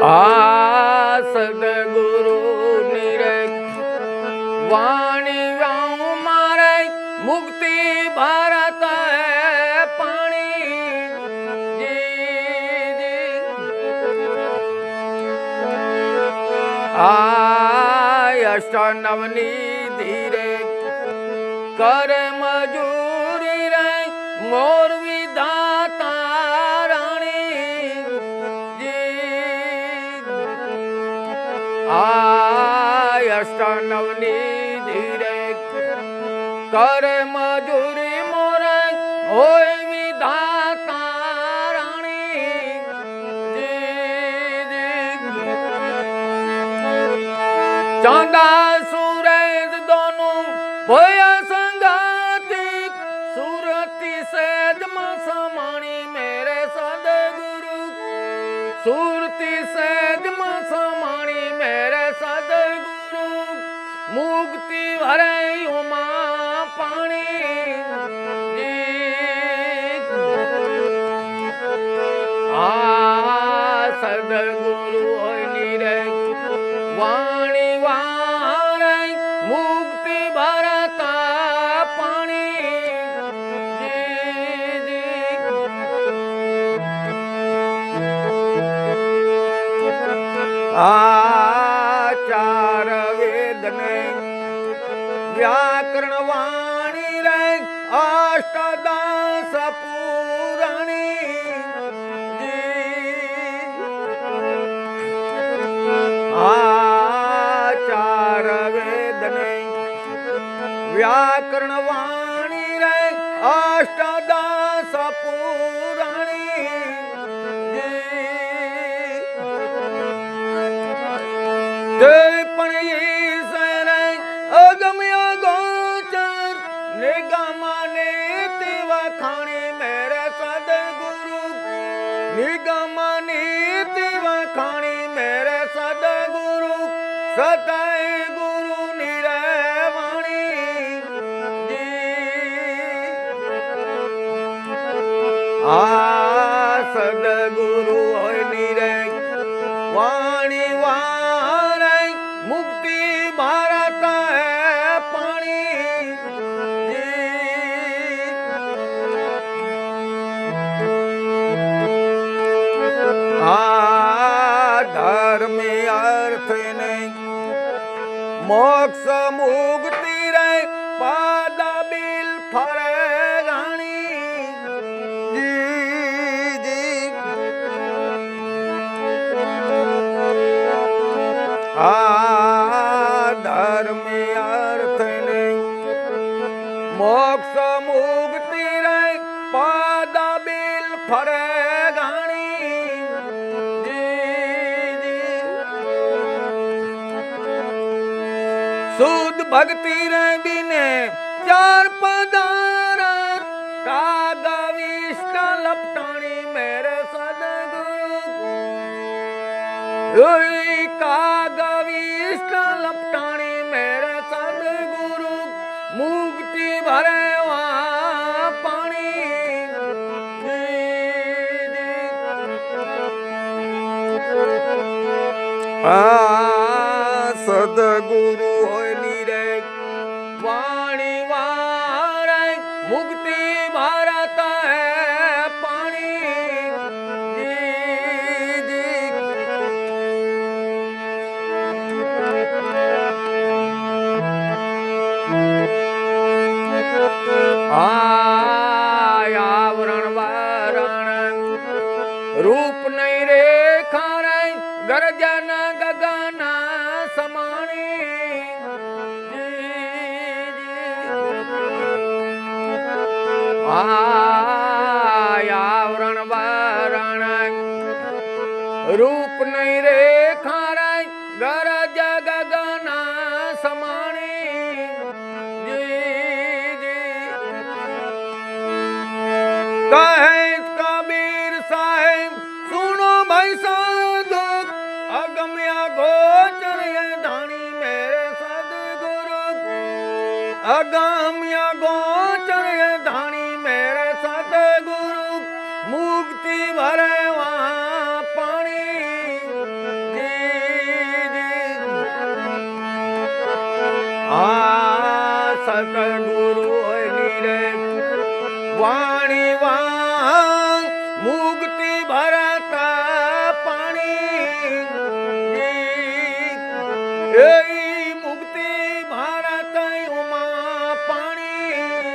આ સદગુરુ નિરે વાણી ગાઉં મારે મુક્તિ ભારત પાણી આ અષ્ટનવની ધીરે કર મજૂરી રે મોર અષ્ટનવની ધીરે કર મજૂરી મોરે હોય વિધાતા રાણી ચાંદા સૂરજ દોનું ભયા સંગાતી સુરતી સેજ સમાણી મેરે સદગુરુ સુરતી સેજ સમાણી મેરે સદગુરુ મુક્તિ ભરે ઉમા પાણી. આ સદગુરુ નિરે વાણી વારે મુક્તિ ભરતા પાણી. આચાર વેદને વ્યાકરણ વાણી રે અષ્ટદાસ પૂરણી. આચાર વેદને વ્યાકરણ વાણી રે અષ્ટદાસ પૂરણી. જી તે વખાણી મેરે સદગુરુ નિગમને મુક્તિ રે પાદા બિલ ફરે આ ધર્મ અર્થ ને મોક્ષ મુક્તિ રે પાદા બિલ ફરે ભક્તિ રે ચાર પદાર કાગા વિષ્ણ લપટાણી મેરે સદગુરુ કાગા વિષ્ણ લપટાણી મેરે સદગુરુ મુક્તિ ભરે પાણી. સદગુરુ રૂપ નહીં રે રે ગરજાના ગગાના સમાણી. આવરણ વારણ રૂપ નહીં રે રે ગરજ ગામ્યા ગોચર ધાણી મેરે સતગુરુ મુક્તિ ભરવા પાણી આ સતગુરુ નિરે, વાણી વા મુક્તિ ભરા